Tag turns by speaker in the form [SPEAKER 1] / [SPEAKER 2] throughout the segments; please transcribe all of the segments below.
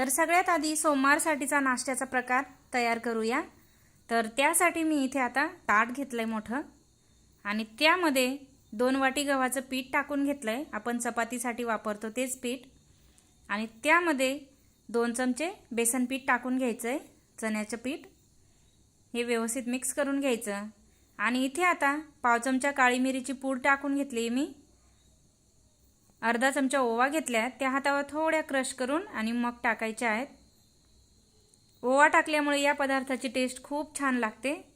[SPEAKER 1] तर सगळ्यात आधी सोमवारसाठीचा नाश्त्याचा प्रकार तयार करूया. तर त्यासाठी मी इथे आता ताट घेतलं आहे मोठं. आणि त्यामध्ये दोन वाटी गव्हाचं पीठ टाकून घेतलं आहे आपण चपातीसाठी वापरतो तेच पीठ. आणि त्यामध्ये दोन चमचे बेसन पीठ टाकून घ्यायचं आहे चण्याचं पीठ. हे व्यवस्थित मिक्स करून घ्यायचं. आणि इथे आता पाव चमचा काळी मिरीची पूड टाकून घेतली मी. अर्धा चमचा ओवा घेतल्या त्या हातावर थोड्या क्रश करून आणि मग टाकायच्या आहेत. ओवा टाकल्यामुळे या पदार्थाची टेस्ट खूप छान लागते.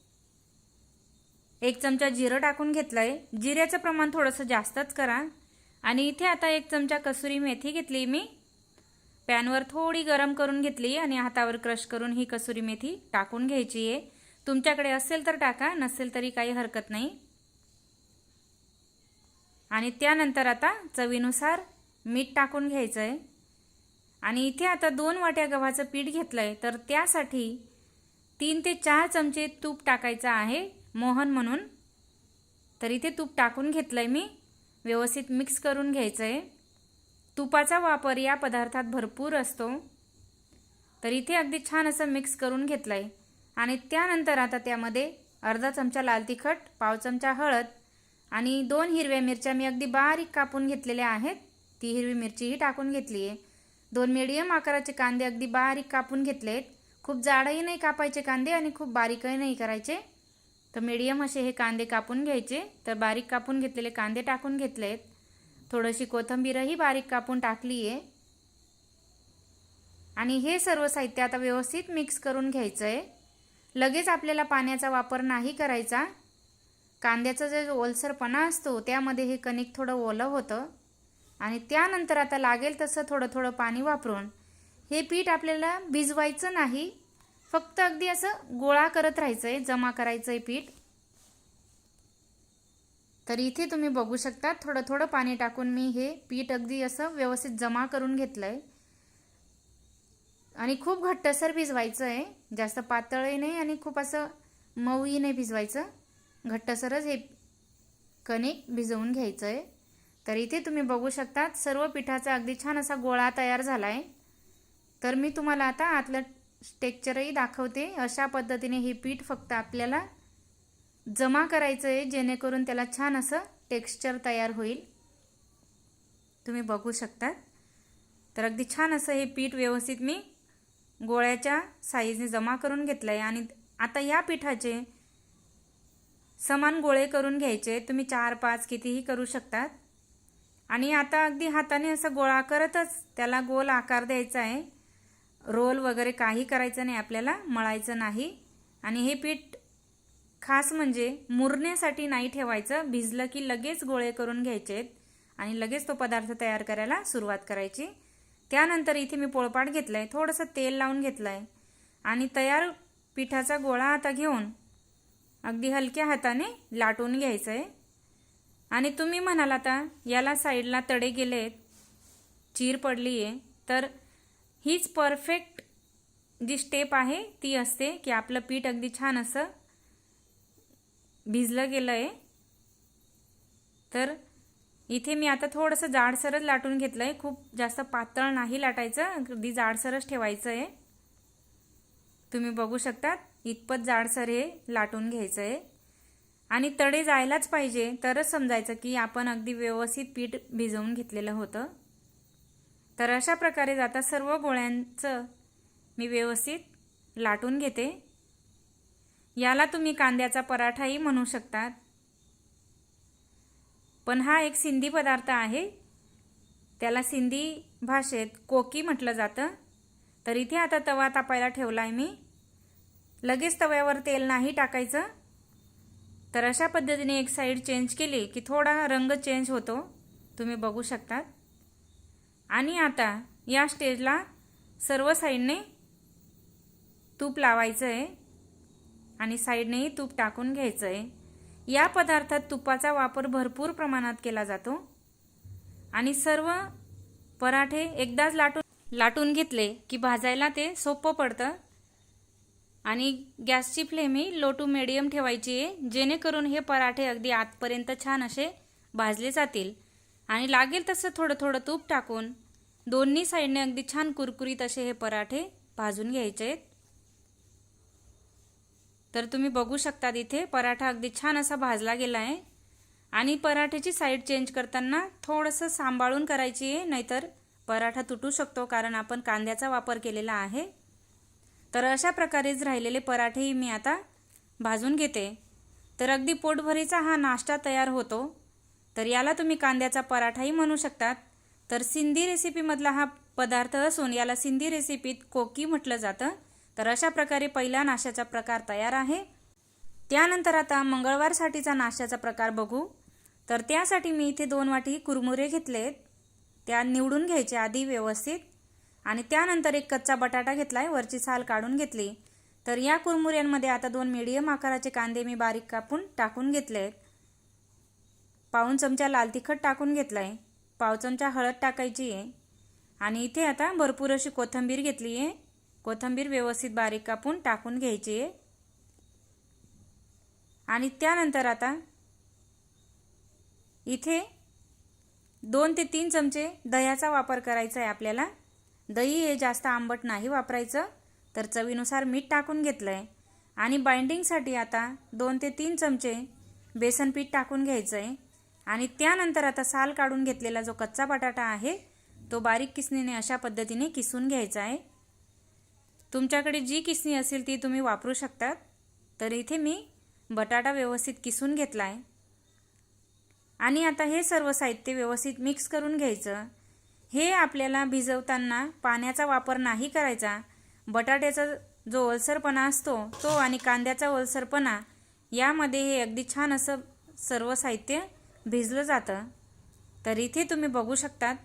[SPEAKER 1] एक चमचा जिरं टाकून घेतलं आहे जिऱ्याचं प्रमाण थोडंसं जास्तच करा. आणि इथे आता एक चमचा कसुरी मेथी घेतली मी. पॅनवर थोडी गरम करून घेतली आणि हातावर क्रश करून ही कसुरी मेथी टाकून घ्यायची आहे. तुमच्याकडे असेल तर टाका नसेल तरी काही हरकत नाही. आणि त्यानंतर आता चवीनुसार मीठ टाकून घ्यायचं आहे आणि इथे आता दोन वाट्या गव्हाचं पीठ घेतलं आहे तर त्यासाठी तीन ते चार चमचे तूप टाकायचं आहे मोहन म्हणून. तर इथे तूप टाकून घेतलं आहे मी. व्यवस्थित मिक्स करून घ्यायचं आहे तुपाचा वापर या पदार्थात भरपूर असतो. तर इथे अगदी छान असं मिक्स करून घेतलं आहे आणि त्यानंतर आता त्यामध्ये अर्धा चमचा लाल तिखट पाव चमचा हळद आणि दोन हिरव्या मिरच्या मी अगदी बारीक कापून घेतलेल्या आहेत. ती हिरवी मिरचीही टाकून घेतली आहे. दोन मिडियम आकाराचे कांदे अगदी बारीक कापून घेतले आहेत खूप जाडही नाही कापायचे कांदे आणि खूप बारीकही नाही करायचे. तर मीडियम असे हे कांदे कापून घ्यायचे. तर बारीक कापून घेतलेले कांदे टाकून घेतले आहेत थोडीशी कोथिंबीरही बारीक कापून टाकली आहे. आणि हे सर्व साहित्य आता व्यवस्थित मिक्स करून घ्यायचं आहे लगेच आपल्याला पाण्याचा वापर नाही करायचा. कांद्याचा जे ओलसरपणा असतो त्यामध्ये हे कणिक थोडं ओलं होतं. आणि त्यानंतर आता लागेल तसं थोडं थोडं पाणी वापरून हे पीठ आपल्याला भिजवायचं नाही. फक्त अगदी असं गोळा करत राहायचं आहे जमा करायचं आहे पीठ. तर इथे तुम्ही बघू शकता थोडं थोडं पाणी टाकून मी हे पीठ अगदी असं व्यवस्थित जमा करून घेतलं आहे आणि खूप घट्टसर भिजवायचं आहे जास्त पातळही नाही आणि खूप असं मऊही नाही भिजवायचं. घट्टसरच हे कणिक भिजवून घ्यायचं आहे तर इथे तुम्ही बघू शकता सर्व पिठाचा अगदी छान असा गोळा तयार झाला आहे तर मी तुम्हाला आता आतलं टेक्चरही दाखवते. अशा पद्धतीने हे पीठ फक्त आपल्याला जमा करायचं आहे जेणेकरून त्याला छान असं टेक्स्चर तयार होईल. तुम्ही बघू शकता तर अगदी छान असं हे पीठ व्यवस्थित मी गोळ्याच्या साईजने जमा करून घेतलं आहे आणि आता या पिठाचे समान गोळे करून घ्यायचे. तुम्ही चार पाच कितीही करू शकतात. आणि आता अगदी हाताने असं गोळा करतच त्याला गोल आकार द्यायचा आहे. रोल वगैरे काही करायचं नाही आपल्याला मळायचं नाही. आणि हे पीठ खास म्हणजे मुरण्यासाठी नाही ठेवायचं. भिजलं की लगेच गोळे करून घ्यायचे. आणि लगेच तो पदार्थ तयार करायला सुरुवात करायची. त्यानंतर इथे मी पोळपाट घेतलं आहे थोडंसं तेल लावून घेतलं आहे आणि तयार पिठाचा गोळा आता घेऊन अगदी हलक्या हाताने लाटून घ्यायचं आहे आणि तुम्ही म्हणाल आता याला साईडला तडे गेले आहेत चीर पडली आहे तर हीच परफेक्ट जी स्टेप आहे ती असते की आपलं पीठ अगदी छान असं भिजलं गेलं आहे तर इथे मी आता थोडंसं जाडसरच लाटून घेतलं आहे खूप जास्त पातळ नाही लाटायचं अगदी जाडसरच ठेवायचं आहे तुम्ही बघू शकतात. इतपत जाडसर हे लाटून घ्यायचं आहे आणि तडे जायलाच पाहिजे तरच समजायचं की आपण अगदी व्यवस्थित पीठ भिजवून घेतलेलं होतं. तर अशा प्रकारे जाता सर्व गोळ्यांचं मी व्यवस्थित लाटून घेते. याला तुम्ही कांद्याचा पराठाही म्हणू शकतात. पण हा एक सिंधी पदार्थ आहे. त्याला सिंधी भाषेत कोकी म्हटलं जातं. तर इथे आता तवा तापायला ठेवला आहे मी. लगेच तव्यावर तेल नाही टाकायचं? तर अशा पद्धतीने एक साईड चेंज केली की थोडा रंग चेंज होतो. तुम्ही बघू शकतात. आणि आता या स्टेजला सर्व साईडने तूप लावायचं आहे आणि साईडनेही तूप टाकून घ्यायचं आहे या पदार्थात तुपाचा वापर भरपूर प्रमाणात केला जातो. आणि सर्व पराठे एकदाच लाटून लाटून घेतले की भाजायला ते सोपं पडतं. आणि गॅसची फ्लेम ही लो टू मिडियम ठेवायची आहे जेणेकरून हे पराठे अगदी आतपर्यंत छान असे भाजले जातील. आणि लागेल तसं थोडं थोडं तूप टाकून दोन्ही साईडने अगदी छान कुरकुरीत असे हे पराठे भाजून घ्यायचे आहेत. तर तुम्ही बघू शकतात इथे पराठा अगदी छान असा भाजला गेला आहे. आणि पराठ्याची साईड चेंज करताना थोडंसं सांभाळून करायची आहे नाहीतर पराठा तुटू शकतो कारण आपण कांद्याचा वापर केलेला आहे. तर अशा प्रकारेच राहिलेले पराठेही मी आता भाजून घेते. तर अगदी पोटभरीचा हा नाश्ता तयार होतो. तर याला तुम्ही कांद्याचा पराठाही म्हणू शकतात. तर सिंधी रेसिपीमधला हा पदार्थ असून याला सिंधी रेसिपीत कोकी म्हटलं जातं. तर अशा प्रकारे पहिला नाश्त्याचा प्रकार तयार आहे. त्यानंतर आता मंगळवारसाठीचा नाश्त्याचा प्रकार बघू. तर त्यासाठी मी इथे दोन वाटी कुरमुरे घेतलेत. त्या निवडून घ्यायचे आधी व्यवस्थित. आणि त्यानंतर एक कच्चा बटाटा घेतलाय वरची साल काढून घेतली. तर या कुरमुऱ्यांमध्ये आता दोन मीडियम आकाराचे कांदे मी बारीक कापून टाकून घेतलेत. पाऊन चमचा लाल तिखट टाकून घेतलाय. पाव चमचा हळद टाकायची आहे. आणि इथे आता भरपूर अशी कोथिंबीर घेतली आहे. कोथिंबीर व्यवस्थित बारीक कापून टाकून घ्यायची आहे. आणि त्यानंतर आता इथे दोन ते तीन चमचे दह्याचा वापर करायचा आहे आपल्याला. दही हे जास्त आंबट नाही वापरायचं तर चवीनुसार मीठ टाकून घेतलं आहे आणि बाइंडिंगसाठी आता दोन ते तीन चमचे बेसन पीठ टाकून घ्यायचं आहे आणि त्यानंतर आता साल काढून घेतलेला जो कच्चा बटाटा आहे तो बारीक किसणीने अशा पद्धतीने किसून घ्यायचा आहे तुमच्याकडे जी किसणी असेल ती तुम्ही वापरू शकतात. तर इथे मी बटाटा व्यवस्थित किसून घेतला आहे आणि आता हे सर्व साहित्य व्यवस्थित मिक्स करून घ्यायचं. हे आपल्याला भिजवताना पाण्याचा वापर नाही करायचा. बटाट्याचा जो ओलसरपणा असतो तो आणि कांद्याचा ओलसरपणा यामध्ये हे अगदी छान असं सर्व साहित्य भिजलं जातं. तर इथे तुम्ही बघू शकतात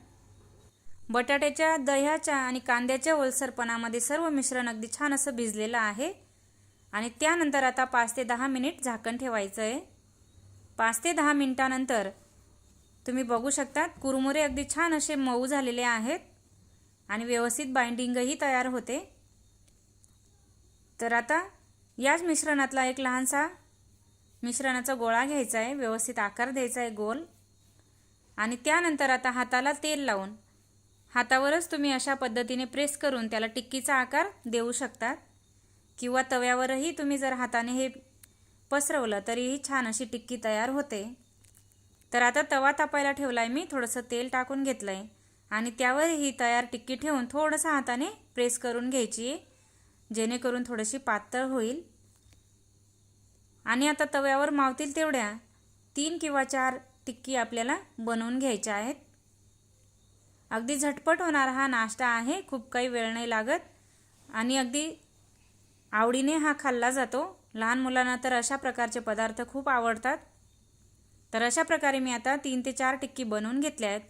[SPEAKER 1] बटाट्याच्या दह्याच्या आणि कांद्याच्या ओलसरपणामध्ये सर्व मिश्रण अगदी छान असं भिजलेलं आहे. आणि त्यानंतर आता पाच ते दहा मिनिट झाकण ठेवायचं आहे. पाच ते दहा मिनिटानंतर तुम्ही बघू शकतात कुरमुरे अगदी छान असे मऊ झालेले आहेत आणि व्यवस्थित बाइंडिंगही तयार होते. तर आता याच मिश्रणातला एक लहानसा मिश्रणाचा गोळा घ्यायचा आहे व्यवस्थित आकार द्यायचा आहे गोल. आणि त्यानंतर आता हाताला तेल लावून हातावरच तुम्ही अशा पद्धतीने प्रेस करून त्याला टिक्कीचा आकार देऊ शकतात. किंवा तव्यावरही तुम्ही जर हाताने हे पसरवलं तरीही छान अशी टिक्की तयार होते. तर आता तवा तापायला ठेवला आहे मी थोडंसं तेल टाकून घेतलं आहे आणि त्यावर ही तयार टिक्की ठेवून थोडंसं हाताने प्रेस करून घ्यायची आहे जेणेकरून थोडीशी पातळ होईल. आणि आता तव्यावर मावतील तेवढ्या तीन किंवा चार टिक्की आपल्याला बनवून घ्यायच्या आहेत. अगदी झटपट होणारा हा नाश्ता आहे खूप काही वेळ नाही लागत. आणि अगदी आवडीने हा खाल्ला जातो. लहान मुलांना तर अशा प्रकारचे पदार्थ खूप आवडतात. तर अशा प्रकारे मी आता तीन ते चार टिक्की बनवून घेतल्या आहेत.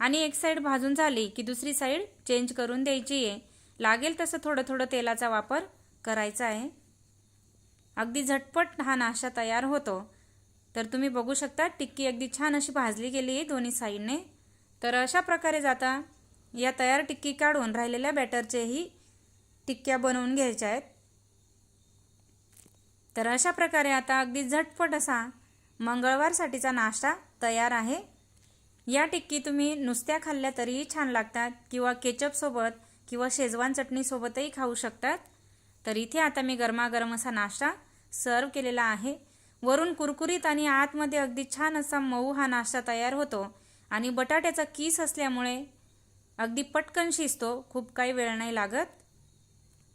[SPEAKER 1] आणि एक साईड भाजून झाली की दुसरी साईड चेंज करून द्यायची आहे. लागेल तसं थोडं थोडं तेलाचा वापर करायचा आहे. अगदी झटपट हा नाश्ता तयार होतो. तर तुम्ही बघू शकता टिक्की अगदी छान अशी भाजली गेली आहे दोन्ही साईडने. तर अशा प्रकारे जाता. या तयार टिक्की काढून राहिलेल्या बॅटरचेही टिक्क्या बनवून घ्यायच्या आहेत. तर अशा प्रकारे आता अगदी झटपट असा मंगळवारसाठीचा नाश्ता तयार आहे. या टिक्की तुम्ही नुसत्या खाल्ल्या तरीही छान लागतात किंवा केचपसोबत किंवा शेजवान चटणीसोबतही खाऊ शकतात. तर इथे आता मी गरमागरम असा नाश्ता सर्व केलेला आहे. वरून कुरकुरीत आणि आतमध्ये अगदी छान असा मऊ हा नाश्ता तयार होतो आणि बटाट्याचा कीस असल्यामुळे अगदी पटकन शिजतो खूप काही वेळ नाही लागत.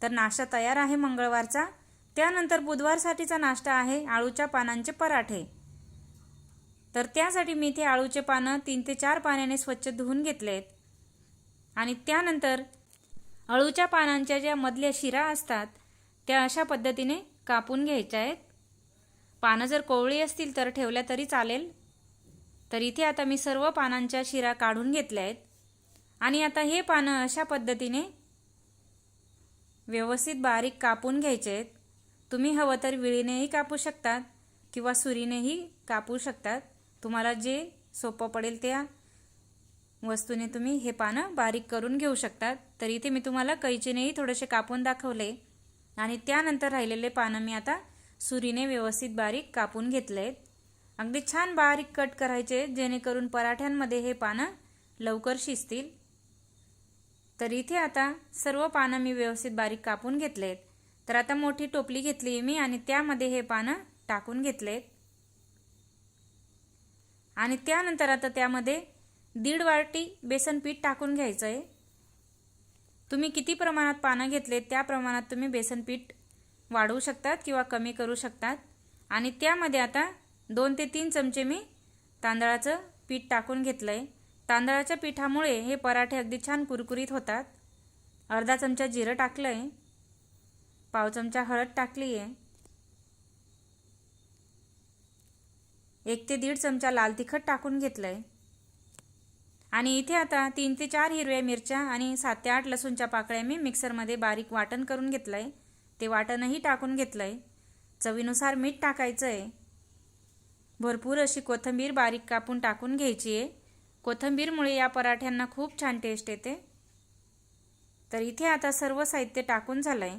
[SPEAKER 1] तर नाश्ता तयार आहे मंगळवारचा. त्यानंतर बुधवारसाठीचा नाश्ता आहे आळूच्या पानांचे पराठे. तर त्यासाठी मी इथे आळूचे पानं तीन ते चार पाण्याने स्वच्छ धुवून घेतलेत. आणि त्यानंतर अळूच्या पानांच्या ज्या मधल्या शिरा असतात त्या अशा पद्धतीने कापून घ्यायच्या आहेत. पानं जर कोवळी असतील तर ठेवल्या तरी चालेल. तर इथे आता मी सर्व पानांच्या शिरा काढून घेतल्या आहेत. आणि आता हे पानं अशा पद्धतीने व्यवस्थित बारीक कापून घ्यायचे आहेत. तुम्ही हवं तर विळीनेही कापू शकतात किंवा सुरीनेही कापू शकतात. तुम्हाला जे सोपं पडेल त्या वस्तूने तुम्ही हे पानं बारीक करून घेऊ शकतात. तर इथे मी तुम्हाला कैचीनेही थोडेसे कापून दाखवले. आणि त्यानंतर राहिलेले पानं मी आता सुरीने व्यवस्थित बारीक कापून घेतले. आहेत अगदी छान बारीक कट करायचे जेणेकरून पराठ्यांमध्ये हे पानं लवकर शिजतील. तर इथे आता सर्व पानं मी व्यवस्थित बारीक कापून घेतलेत. तर आता मोठी टोपली घेतली मी आणि त्यामध्ये हे पानं टाकून घेतलेत. आणि त्यानंतर आता त्यामध्ये दीड वाटी बेसन पीठ टाकून घ्यायचं आहे तुम्ही किती प्रमाणात पानं घेतले त्या प्रमाणात तुम्ही बेसन पीठ वाढवू शकतात किंवा कमी करू शकतात. आणि त्यामध्ये आता दोन ते तीन चमचे मी तांदळाचं पीठ टाकून घेतलं आहे तांदळाच्या पिठामुळे हे पराठे अगदी छान कुरकुरीत होतात. अर्धा चमचा जिरं टाकलं आहे पाव चमचा हळद टाकली आहे एक ते दीड चमचा लाल तिखट टाकून घेतलं आहे आणि इथे आता तीन ते चार हिरव्या मिरच्या आणि सात ते आठ लसूणच्या पाकळ्या मी मिक्सरमध्ये बारीक वाटण करून घेतलं आहे ते वाटणही टाकून घेतलं आहे चवीनुसार मीठ टाकायचं आहे भरपूर अशी कोथिंबीर बारीक कापून टाकून घ्यायची आहे. कोथिंबीरमुळे या पराठ्यांना खूप छान टेस्ट येते. तर इथे आता सर्व साहित्य टाकून झालं आहे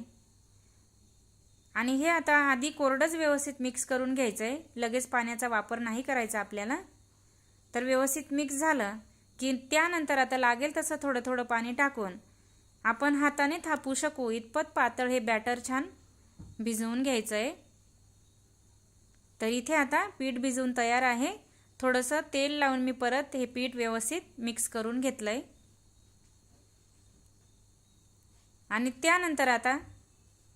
[SPEAKER 1] आणि हे आता आधी कोरडंच व्यवस्थित मिक्स करून घ्यायचं आहे लगेच पाण्याचा वापर नाही करायचा आपल्याला. तर व्यवस्थित मिक्स झालं की त्यानंतर आता लागेल तसं थोडं थोडं पाणी टाकून आपण हाताने थापू शकू. इतपत पातळ हे बॅटर छान भिजवून घ्यायचं आहे तर इथे आता पीठ भिजवून तयार आहे. थोडंसं तेल लावून मी परत हे पीठ व्यवस्थित मिक्स करून घेतलं आहे आणि त्यानंतर आता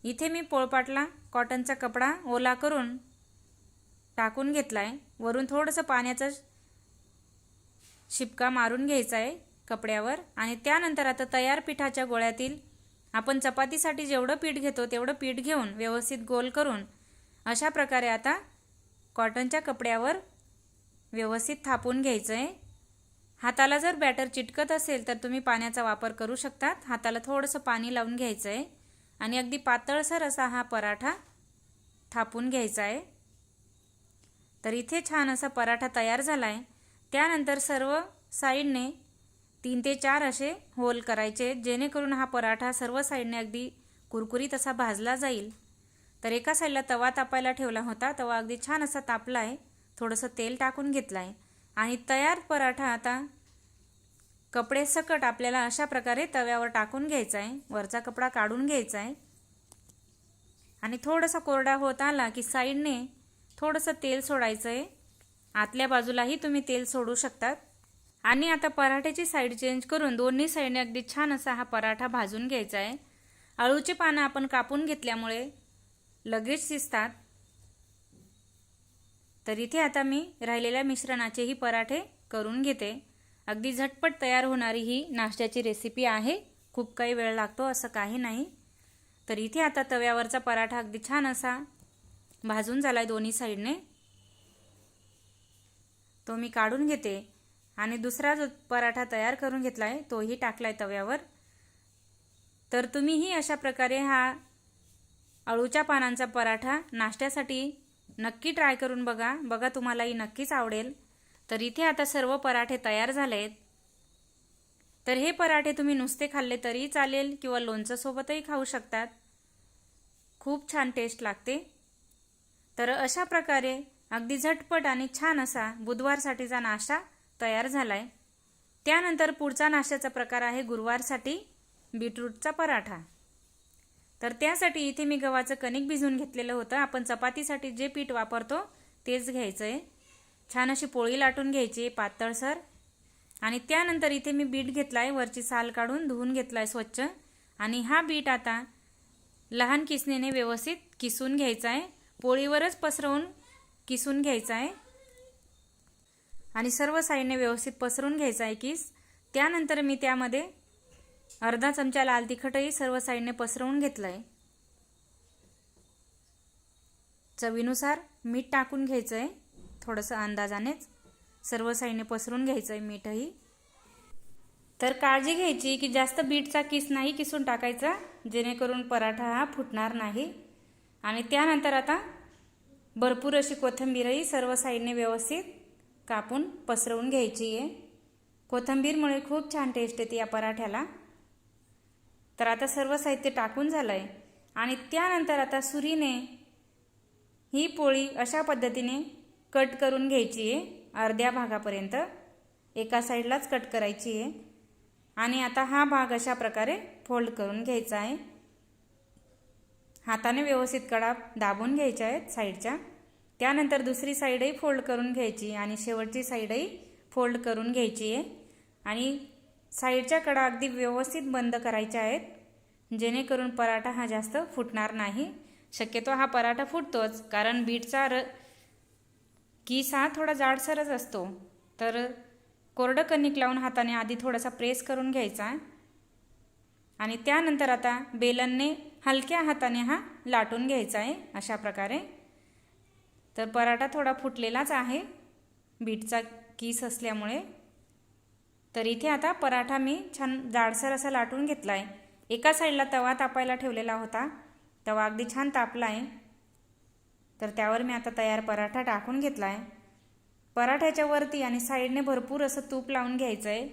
[SPEAKER 1] इथे मी पोळपाटला कॉटनचा कपडा ओला करून टाकून घेतला आहे वरून थोडंसं पाण्याचं शिपका मारून घ्यायचा आहे कपड्यावर. आणि त्यानंतर आता तयार पिठाच्या गोळ्यातील आपण चपातीसाठी जेवढं पीठ घेतो तेवढं पीठ घेऊन व्यवस्थित गोल करून अशा प्रकारे आता कॉटनच्या कपड्यावर व्यवस्थित थापून घ्यायचं आहे हाताला जर बॅटर चिटकत असेल तर तुम्ही पाण्याचा वापर करू शकतात. हाताला थोडंसं पाणी लावून घ्यायचं आहे आणि अगदी पातळसर असा हा पराठा थापून घ्यायचा आहे. तर इथे छान असा पराठा तयार झाला आहे त्यानंतर सर्व साईडने तीन ते चार असे होल करायचे जेणेकरून हा पराठा सर्व साईडने अगदी कुरकुरीत असा भाजला जाईल. तर एका साईडला तवा तापायला ठेवला होता. तवा अगदी छान असा तापला आहे थोडंसं तेल टाकून घेतलं आहे आणि तयार पराठा आता कपडे सकट आपल्याला अशा प्रकारे तव्यावर टाकून घ्यायचा आहे वरचा कपडा काढून घ्यायचा आहे आणि थोडासा कोरडा होत आला की साईडने थोडंसं तेल सोडायचं आहे आतल्या बाजूलाही तुम्ही तेल सोडू शकतात. आणि आता पराठ्याची साईड चेंज करून दोन्ही साईडने अगदी छान असा हा पराठा भाजून घ्यायचा आहे अळूचे पानं आपण कापून घेतल्यामुळे लगेच शिजतात. तर इथे आता मी राहिलेल्या मिश्रणाचेही पराठे करून घेते. अगदी झटपट तयार होणारी ही नाश्त्याची रेसिपी आहे. खूप काही वेळ लागतो असं काही नाही. तर इथे आता तव्यावरचा पराठा अगदी छान असा भाजून झाला आहे दोन्ही साईडने. तो मी काढून घेते. आणि दुसरा जो पराठा तयार करून घेतला आहे तोही टाकला आहे तव्यावर. तर तुम्हीही अशा प्रकारे हा अळूच्या पानांचा पराठा नाश्त्यासाठी नक्की ट्राय करून बघा. बघा तुम्हालाही नक्कीच आवडेल. तर इथे आता सर्व पराठे तयार झाले आहेत तर हे पराठे तुम्ही नुसते खाल्ले तरीही चालेल किंवा लोणचंसोबतही खाऊ शकतात. खूप छान टेस्ट लागते. तर अशा प्रकारे अगदी झटपट आणि छान असा बुधवारसाठीचा नाश्ता तयार झाला आहे त्यानंतर पुढचा नाश्त्याचा प्रकार आहे गुरुवारसाठी बीटरूटचा पराठा. तर त्यासाठी इथे मी गव्हाचं कणिक भिजवून घेतलेलं होतं. आपण चपातीसाठी जे पीठ वापरतो तेच घ्यायचं आहे छान अशी पोळी लाटून घ्यायची पातळसर आणि त्यानंतर इथे मी बीट घेतला आहे वरची साल काढून धुवून घेतला आहे स्वच्छ. आणि हा बीट आता लहान किसणीने व्यवस्थित किसून घ्यायचा आहे पोळीवरच पसरवून किसून घ्यायचा आहे आणि सर्व साईडने व्यवस्थित पसरून घ्यायचा आहे किस. त्यानंतर मी त्यामध्ये अर्धा चमचा लाल तिखटही सर्व साईडने पसरवून घेतलं आहे चवीनुसार मीठ टाकून घ्यायचं आहे थोडंसं अंदाजानेच सर्व साईडने पसरून घ्यायचं आहे मीठही. तर काळजी घ्यायची की जास्त बीटचा किस नाही किसून टाकायचा जेणेकरून पराठा हा फुटणार नाही. आणि त्यानंतर आता भरपूर अशी कोथिंबीरही सर्व साईडने व्यवस्थित कापून पसरवून घ्यायची आहे कोथिंबीरमुळे खूप छान टेस्ट येते या पराठ्याला. तर आता सर्व साहित्य टाकून झालं आहे आणि त्यानंतर आता सुरीने ही पोळी अशा पद्धतीने कट करून घ्यायची आहे. अर्ध्या भागापर्यंत एका साईडलाच कट करायची आहे. आणि आता हा भाग अशा प्रकारे फोल्ड करून घ्यायचा आहे. हाताने व्यवस्थित कडा दाबून घ्यायच्या आहेत साईडच्या. त्यानंतर दुसरी साईडही फोल्ड करून घ्यायची आणि शेवटची साईडही फोल्ड करून घ्यायची आहे. आणि साईडच्या कडा अगदी व्यवस्थित बंद करायच्या आहेत जेणेकरून पराठा हा जास्त फुटणार नाही. शक्यतो हा पराठा फुटतोच कारण बीटचा र कीस हा थोडा जाडसरच असतो. तर कोरडं कणिक लावून हाताने आधी थोडासा प्रेस करून घ्यायचा. आणि त्यानंतर आता बेलनने हलक्या हाताने हा लाटून घ्यायचा आहे अशा प्रकारे. तर पराठा थोडा फुटलेलाच आहे. बीटचा कीस असल्यामुळे. तर इथे आता पराठा मी छान जाडसर असा लाटून घेतला आहे एका साईडला तवा तापायला ठेवलेला होता. तवा अगदी छान तापला आहे तर त्यावर मी आता तयार पराठा टाकून घेतला आहे पराठ्याच्या वरती आणि साईडने भरपूर असं तूप लावून घ्यायचं आहे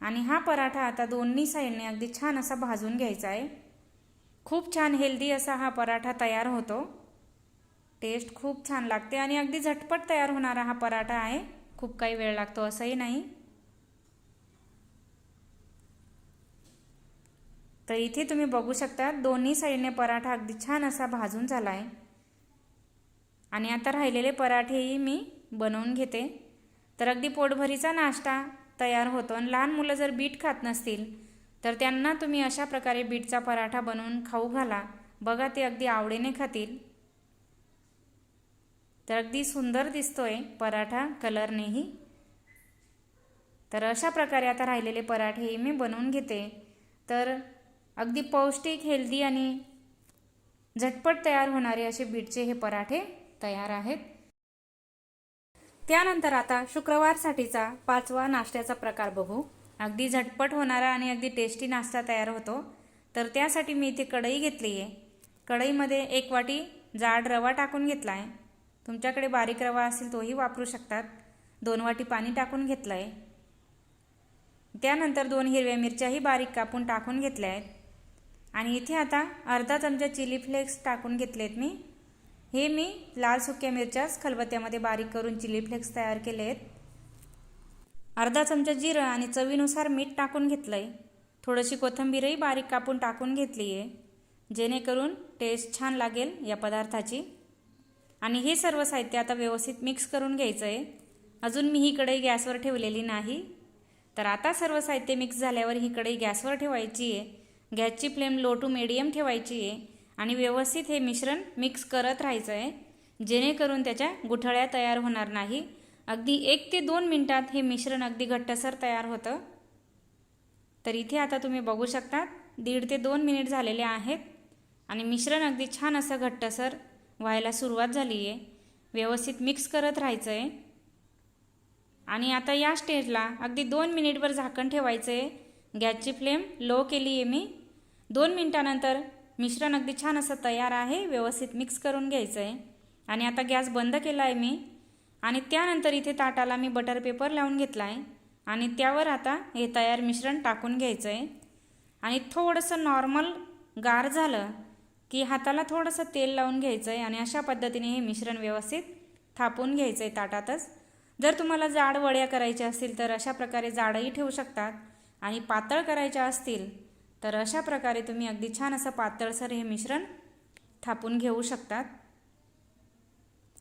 [SPEAKER 1] आणि हा पराठा आता दोन्ही साईडने अगदी छान असा भाजून घ्यायचा आहे खूप छान हेल्दी असा हा पराठा तयार होतो. टेस्ट खूप छान लागते आणि अगदी झटपट तयार होणारा हा पराठा आहे. खूप काही वेळ लागतो असंही नाही. तर इथे तुम्ही बघू शकता दोन्ही साईडने पराठा अगदी छान असा भाजून झाला आहे आणि आता राहिलेले पराठेही मी बनवून घेते. तर अगदी पोटभरीचा नाश्ता तयार होतो आणि लहान मुलं जर बीट खात नसतील तर त्यांना तुम्ही अशा प्रकारे बीटचा पराठा बनवून खाऊ घाला. बघा ते अगदी आवडीने खातील. तर अगदी सुंदर दिसतोय पराठा कलरनेही. तर अशा प्रकारे आता राहिलेले पराठेही मी बनवून घेते. तर अगदी पौष्टिक हेल्दी आणि झटपट तयार होणारे असे बीटचे हे पराठे तयार आहेत. त्यानंतर आता शुक्रवारसाठीचा पाचवा नाश्त्याचा प्रकार बघू. अगदी झटपट होणारा आणि अगदी टेस्टी नाश्ता तयार होतो. तर त्यासाठी मी इथे कढई घेतली आहे कढईमध्ये एक वाटी जाड रवा टाकून घेतला आहे तुमच्याकडे बारीक रवा असेल तोही वापरू शकतात. दोन वाटी पाणी टाकून घेतलं आहे त्यानंतर दोन हिरव्या मिरच्याही बारीक कापून टाकून घेतल्या आहेत आणि इथे आता अर्धा चमचा चिली फ्लेक्स टाकून घेतलेत मी. हे मी लाल सुक्या मिरच्याच खलबत्त्यामध्ये बारीक करून चिली फ्लेक्स तयार केले आहेत अर्धा चमचा जिरं आणि चवीनुसार मीठ टाकून घेतलं आहे थोडीशी कोथिंबीरही बारीक कापून टाकून घेतली आहे जेणेकरून टेस्ट छान लागेल या पदार्थाची. आणि हे सर्व साहित्य आता व्यवस्थित मिक्स करून घ्यायचं आहे अजून मी ही कढई गॅसवर ठेवलेली नाही. तर आता सर्व साहित्य मिक्स झाल्यावर ही कढई गॅसवर ठेवायची आहे गॅसची फ्लेम लो टू मिडियम ठेवायची आहे आणि व्यवस्थित हे मिश्रण मिक्स करत राहायचं आहे जेणेकरून त्याच्या गुठळ्या तयार होणार नाही. अगदी एक ते दोन मिनटात हे मिश्रण अगदी घट्टसर तयार होतं. तर इथे आता तुम्ही बघू शकता दीड ते दोन मिनिट झालेले आहेत आणि मिश्रण अगदी छान असं घट्टसर व्हायला सुरुवात झाली आहे व्यवस्थित मिक्स करत राहायचं आहे आणि आता या स्टेजला अगदी दोन मिनिटभर झाकण ठेवायचं आहे गॅसची फ्लेम लो केली आहे मी. दोन मिनटानंतर मिश्रण अगदी छान असं तयार आहे व्यवस्थित मिक्स करून घ्यायचं आहे आणि आता गॅस बंद केला आहे मी. आणि त्यानंतर इथे ताटाला मी बटर पेपर लावून घेतला आहे आणि त्यावर आता हे तयार मिश्रण टाकून घ्यायचं आहे आणि थोडंसं नॉर्मल गार झालं की हाताला थोडंसं तेल लावून घ्यायचं आहे आणि अशा पद्धतीने हे मिश्रण व्यवस्थित थापून घ्यायचं आहे ताटातच. जर तुम्हाला जाड वड्या करायच्या असतील तर अशा प्रकारे जाडही ठेवू शकतात. आणि पातळ करायच्या असतील तर अशा प्रकारे तुम्ही अगदी छान असं पातळसर हे मिश्रण थापून घेऊ शकतात.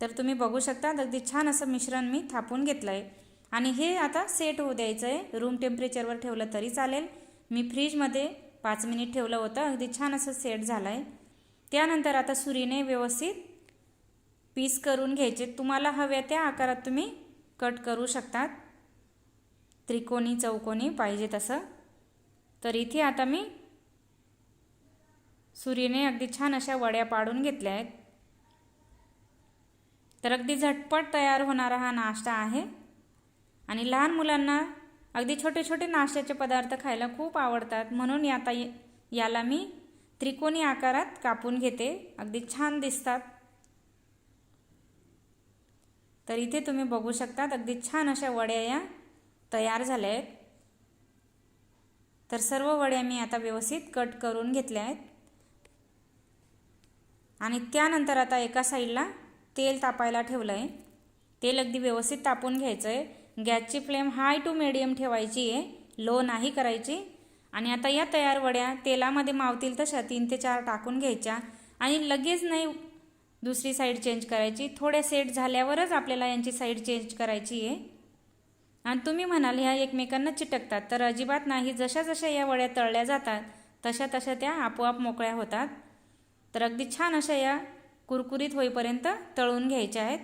[SPEAKER 1] तर तुम्ही बघू शकता अगदी छान असं मिश्रण मी थापून घेतलं आहे आणि हे आता सेट होऊ द्यायचं आहे रूम टेम्परेचरवर ठेवलं तरी चालेल. मी फ्रीजमध्ये पाच मिनिट ठेवलं होतं. अगदी छान असं सेट झालं आहे त्यानंतर आता सुरीने व्यवस्थित पीस करून घ्यायचे. तुम्हाला हव्या त्या आकारात तुम्ही कट करू शकतात. त्रिकोणी चौकोनी पाहिजे तसं. तर इथे आता मी सूर्यने अगदी छान अशा वड्या पाडून घेतल्या आहेत. तर अगदी झटपट तयार होणारा हा नाश्ता आहे. आणि लहान मुलांना अगदी छोटे छोटे नाश्त्याचे पदार्थ खायला खूप आवडतात. म्हणून आता याला मी त्रिकोणी आकारात कापून घेते. अगदी छान दिसतात. तर इथे तुम्ही बघू शकतात अगदी छान अशा वड्या या तयार झाल्या आहेत. तर सर्व वड्या मी आता व्यवस्थित कट करून घेतल्या आहेत. आणि त्यानंतर आता एका साईडला तेल तापायला ठेवलं आहे तेल अगदी व्यवस्थित तापून घ्यायचं आहे गॅसची फ्लेम हाय टू मिडियम ठेवायची आहे. लो नाही करायची. आणि आता या तयार वड्या तेलामध्ये मावतील तशा तीन ते चार टाकून घ्यायच्या. आणि लगेच नाही दुसरी साईड चेंज करायची. थोड्या सेट झाल्यावरच आपल्याला यांची साईड चेंज करायची आहे. आणि तुम्ही म्हणाल ह्या एकमेकांना चिटकतात. तर अजिबात नाही जशा जशा या वड्या तळल्या जातात तशा तशा त्या आपोआप मोकळ्या होतात. तर अगदी छान अशा या कुरकुरीत होईपर्यंत तळून घ्यायच्या आहेत.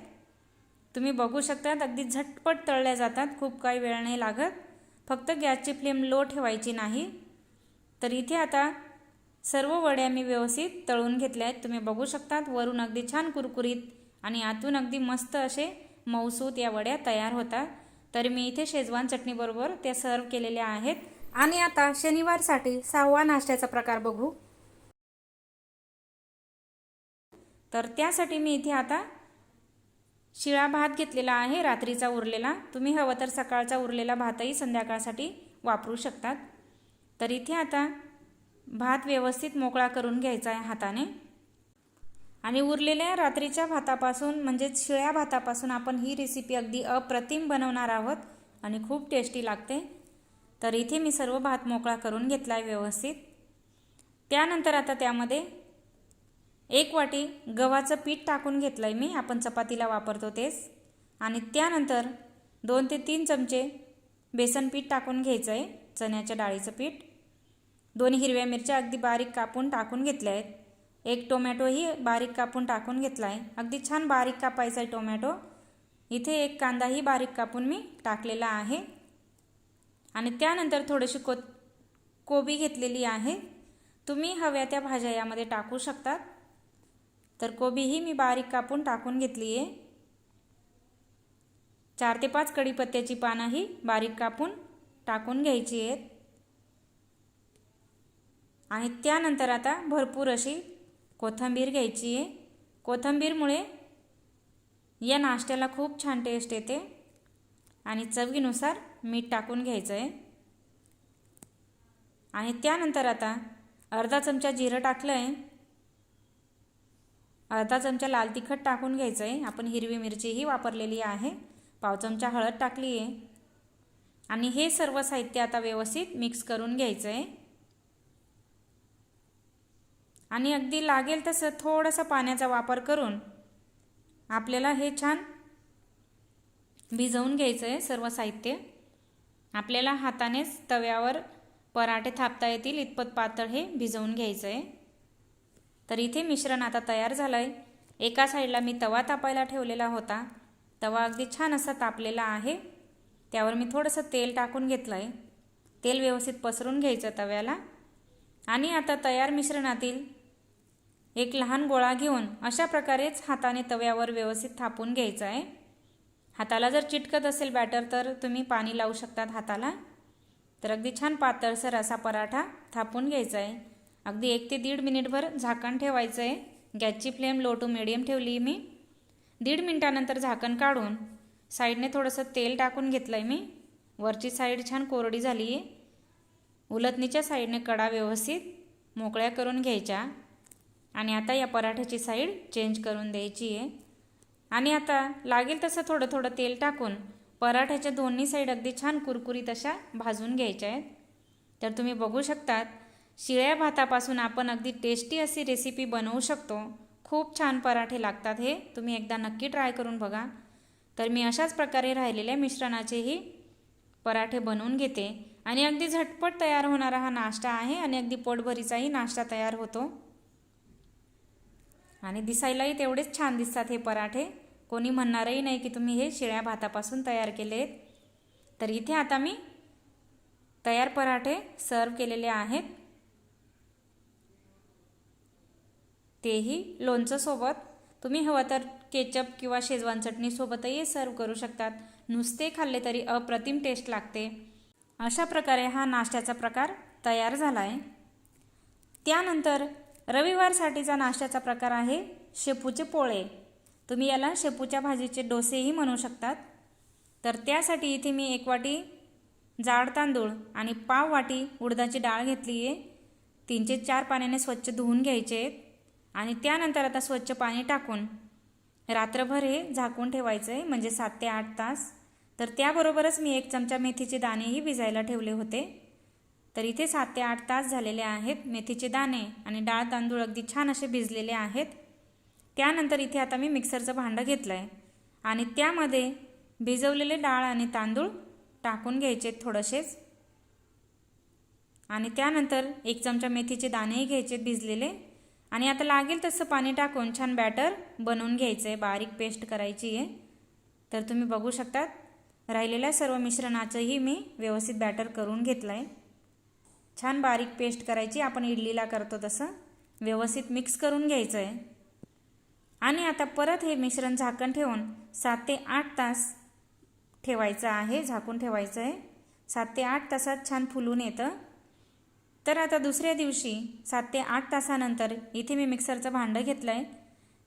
[SPEAKER 1] तुम्ही बघू शकतात अगदी झटपट तळल्या जातात खूप काही वेळ नाही लागत. फक्त गॅसची फ्लेम लो ठेवायची नाही. तर इथे आता सर्व वड्या मी व्यवस्थित तळून घेतल्या आहेत. तुम्ही बघू शकतात वरून अगदी छान कुरकुरीत आणि आतून अगदी मस्त असे मऊसूत या वड्या तयार होतात. तर मी इथे शेजवान चटणीबरोबर त्या सर्व केलेल्या आहेत. आणि आता शनिवारसाठी सहावा नाश्त्याचा प्रकार बघू. तर त्यासाठी मी इथे आता शिळा भात घेतलेला आहे रात्रीचा उरलेला. तुम्ही हवं तर सकाळचा उरलेला भातही संध्याकाळसाठी वापरू शकतात. तर इथे आता भात व्यवस्थित मोकळा करून घ्यायचा आहे हाताने. आणि उरलेल्या रात्रीच्या भातापासून म्हणजेच शिळ्या भातापासून आपण ही रेसिपी अगदी अप्रतिम बनवणार आहोत आणि खूप टेस्टी लागते. तर इथे मी सर्व भात मोकळा करून घेतला आहे व्यवस्थित. त्यानंतर आता त्यामध्ये एक वाटी गव्हाचं पीठ टाकून घेतलं आहे मी आपण चपातीला वापरतो तेच. आणि त्यानंतर दोन ते तीन चमचे बेसन पीठ टाकून घ्यायचं आहे चण्याच्या डाळीचं पीठ. दोन हिरव्या मिरच्या अगदी बारीक कापून टाकून घेतल्या आहेत एक टोमॅटोही बारीक कापून टाकून घेतला आहे अगदी छान बारीक कापायचा आहे टोमॅटो. इथे एक कांदाही बारीक कापून मी टाकलेला आहे. आणि त्यानंतर थोडीशी को कोबी घेतलेली आहे. तुम्ही हव्या त्या भाज्या यामध्ये टाकू शकतात तर कोबीही मी बारीक कापून टाकून घेतली आहे चार ते पाच कढीपत्त्याची पानंही बारीक कापून टाकून घ्यायची आहेत. आणि त्यानंतर आता भरपूर अशी कोथिंबीर घ्यायची आहे. कोथिंबीरमुळे या नाश्त्याला खूप छान टेस्ट येते. आणि चवीनुसार मीठ टाकून घ्यायचं आहे. आणि त्यानंतर आता अर्धा चमचा जिरं टाकलं आहे. अर्धा चमचा लाल तिखट टाकून घ्यायचं आहे. आपण हिरवी मिरचीही वापरलेली आहे. पाव चमचा हळद टाकली आहे. आणि हे सर्व साहित्य आता व्यवस्थित मिक्स करून घ्यायचं आहे. आणि अगदी लागेल तसं थोडंसं पाण्याचा वापर करून आपल्याला हे छान भिजवून घ्यायचं आहे सर्व साहित्य. आपल्याला हातानेच तव्यावर पराठे थापता येतील इतपत पातळ हे भिजवून घ्यायचं आहे तर इथे मिश्रण आता तयार झालं आहे एका साईडला मी तवा तापायला ठेवलेला होता. तवा अगदी छान असा तापलेला आहे. त्यावर मी थोडंसं तेल टाकून घेतलं आहे तेल व्यवस्थित पसरून घ्यायचं तव्याला. आणि आता तयार मिश्रणातील एक लहान गोळा घेऊन अशा प्रकारेच हाताने तव्यावर व्यवस्थित थापून घ्यायचं आहे. हाताला जर चिटकत असेल बॅटर तर तुम्ही पाणी लावू शकतात हाताला. तर अगदी छान पातळसर असा पराठा थापून घ्यायचा आहे. अगदी एक ते दीड मिनिटभर झाकण ठेवायचं आहे. गॅसची फ्लेम लो टू मिडियम ठेवली मी. दीड मिनटानंतर झाकण काढून साईडने थोडंसं तेल टाकून घेतलं आहे मी. वरची साईड छान कोरडी झाली आहे उलटणीच्या साईडने कडा व्यवस्थित मोकळ्या करून घ्यायच्या. आणि आता या पराठ्याची साईड चेंज करून द्यायची आहे. आणि आता लागेल तसं थोडं थोडं तेल टाकून पराठ्याच्या दोन्ही साईड अगदी छान कुरकुरीत अशा भाजून घ्यायच्या आहेत. तर तुम्ही बघू शकतात शिळ्या भातापासून आपण अगदी टेस्टी अशी रेसिपी बनवू शकतो. खूप छान पराठे लागतात हे तुम्ही एकदा नक्की ट्राय करून बघा. तर मी अशाच प्रकारे राहिलेल्या मिश्रणाचेही पराठे बनवून घेते. आणि अगदी झटपट तयार होणारा हा नाश्ता आहे आणि अगदी पोटभरीचाही नाश्ता तयार होतो. आणि दिसायलाही तेवढेच छान दिसतात हे पराठे. कोणी म्हणणारही नाही की तुम्ही हे शिळ्या भातापासून तयार केले आहेत तर इथे आता मी तयार पराठे सर्व केलेले आहेत. तेही लोणचंसोबत. तुम्ही हवं तर केचप किंवा शेजवान चटणीसोबतही सर्व करू शकतात. नुसते खाल्ले तरी अप्रतिम टेस्ट लागते. अशा प्रकारे हा नाश्त्याचा प्रकार तयार झाला आहे त्यानंतर रविवारसाठीचा नाश्त्याचा प्रकार आहे शेपूचे पोळे. तुम्ही याला शेपूच्या भाजीचे डोसेही म्हणू शकतात. तर त्यासाठी इथे मी एक वाटी जाड तांदूळ आणि पाव वाटी उडदाची डाळ घेतली आहे. तीनचे चार पाण्याने स्वच्छ धुवून घ्यायचे आहेत आणि त्यानंतर आता स्वच्छ पाणी टाकून रात्रभर हे झाकून ठेवायचं आहे म्हणजे सात ते आठ तास. तर त्याबरोबरच मी एक चमचा मेथीचे दाणेही भिजायला ठेवले होते. तर इथे सात ते आठ तास झालेले आहेत मेथीचे दाणे आणि डाळ तांदूळ अगदी छान असे भिजलेले आहेत. त्यानंतर इथे आता मी मिक्सरचं भांडं घेतलं आहे आणि त्यामध्ये भिजवलेले डाळ आणि तांदूळ टाकून घ्यायचे थोडेसेच. आणि त्यानंतर एक चमचा मेथीचे दाणेही घ्यायचे भिजलेले. आणि आता लागेल तसं पाणी टाकून छान बॅटर बनवून घ्यायचं आहे बारीक पेस्ट करायची आहे तर तुम्ही बघू शकतात राहिलेल्या सर्व मिश्रणाचंही मी व्यवस्थित बॅटर करून घेतलं आहे छान बारीक पेस्ट करायची आपण इडलीला करतो तसं. व्यवस्थित मिक्स करून घ्यायचं आहे आणि आता परत हे मिश्रण झाकण ठेवून सात ते आठ तास ठेवायचं आहे झाकून ठेवायचं आहे सात ते आठ तासात छान फुलून येतं. तर आता दुसऱ्या दिवशी सात ते आठ तासानंतर इथे मी मिक्सरचं भांडं घेतलं आहे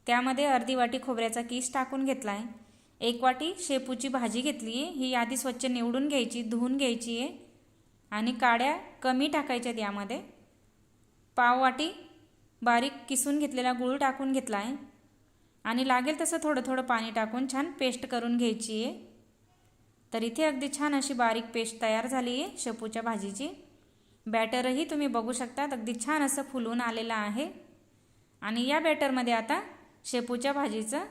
[SPEAKER 1] त्यामध्ये अर्धी वाटी खोबऱ्याचा किस टाकून घेतला आहे एक वाटी शेपूची भाजी घेतली आहे ही आधी स्वच्छ निवडून घ्यायची धुवून घ्यायची आहे आणि काड्या कमी टाकायच्यात यामध्ये. पाववाटी बारीक किसून घेतलेला गूळ टाकून घेतला आहे आणि लागेल तसं थोडं थोडं पाणी टाकून छान पेस्ट करून घ्यायची आहे. तर इथे अगदी छान अशी बारीक पेस्ट तयार झाली आहे शेपूच्या भाजीची. बॅटरही तुम्ही बघू शकतात अगदी छान असं फुलून आलेलं आहे. आणि या बॅटरमध्ये आता शेपूच्या भाजीचं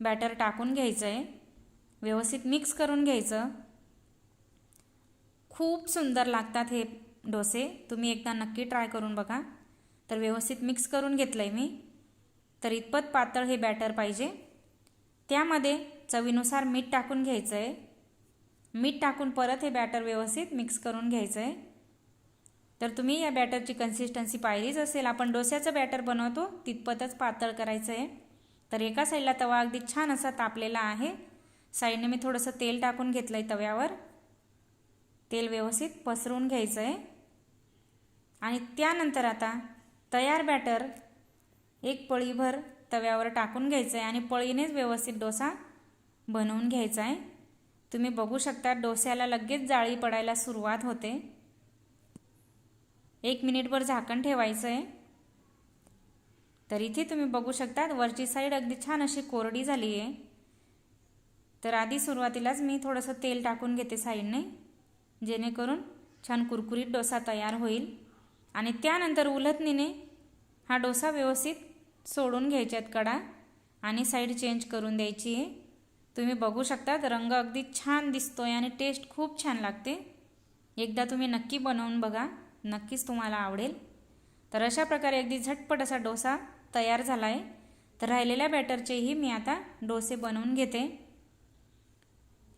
[SPEAKER 1] बॅटर टाकून घ्यायचं आहे व्यवस्थित मिक्स करून घ्यायचं. खूप सुंदर लागतात हे डोसे. तुम्ही एकदा नक्की ट्राय करून बघा. तर व्यवस्थित मिक्स करून घेतलं आहे मी. तर इतपत पातळ हे बॅटर पाहिजे. त्यामध्ये चवीनुसार मीठ टाकून घ्यायचं आहे मीठ टाकून परत हे बॅटर व्यवस्थित मिक्स करून घ्यायचं आहे तर तुम्ही या बॅटरची कन्सिस्टन्सी पाहिलीच असेल. आपण डोस्याचं बॅटर बनवतो तितपतच पातळ करायचं आहे तर एका साईडला तवा अगदी छान असा तापलेला आहे. साईडने मी थोडंसं तेल टाकून घेतलं आहे तव्यावर. तेल व्यवस्थित पसरवून घ्यायचं आहे आणि त्यानंतर आता तयार बॅटर एक पळीभर तव्यावर टाकून घ्यायचं आहे आणि पळीनेच व्यवस्थित डोसा बनवून घ्यायचा आहे तुम्ही बघू शकता डोस्याला लगेच जाळी पडायला सुरुवात होते. एक मिनिटभर झाकण ठेवायचं आहे तर इथे तुम्ही बघू शकतात वरची साईड अगदी छान अशी कोरडी झाली आहे तर आधी सुरुवातीलाच मी थोडंसं तेल टाकून घेते साईडने. जेणेकरून छान कुरकुरीत डोसा तयार होईल. आणि त्यानंतर उलटणीने हा डोसा व्यवस्थित सोडून घ्यायच्यात कडा आणि साईड चेंज करून द्यायची आहे. तुम्ही बघू शकता रंग अगदी छान दिसतो आहे आणि टेस्ट खूप छान लागते. एकदा तुम्ही नक्की बनवून बघा नक्कीच तुम्हाला आवडेल. तर अशा प्रकारे अगदी झटपट असा डोसा तयार झाला आहे तर राहिलेल्या बॅटरचेही मी आता डोसे बनवून घेते.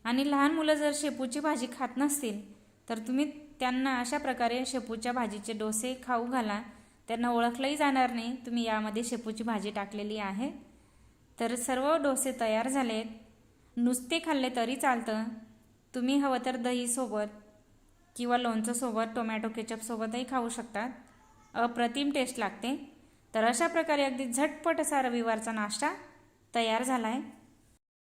[SPEAKER 1] आणि लहान मुलं जर शेपूची भाजी खात नसतील तर तुम्ही त्यांना अशा प्रकारे शेपूच्या भाजीचे डोसे खाऊ घाला. त्यांना ओळखलंही जाणार नाही. तुम्ही यामध्ये शेपूची भाजी टाकलेली आहे. तर सर्व डोसे तयार झालेत. नुसते खाल्ले तरी चालतं. तुम्ही हवं तर दहीसोबत किंवा लोणचंसोबत टोमॅटो केचपसोबतही खाऊ शकतात. अप्रतिम टेस्ट लागते. तर अशा प्रकारे अगदी झटपट असा रविवारचा नाश्ता तयार झाला आहे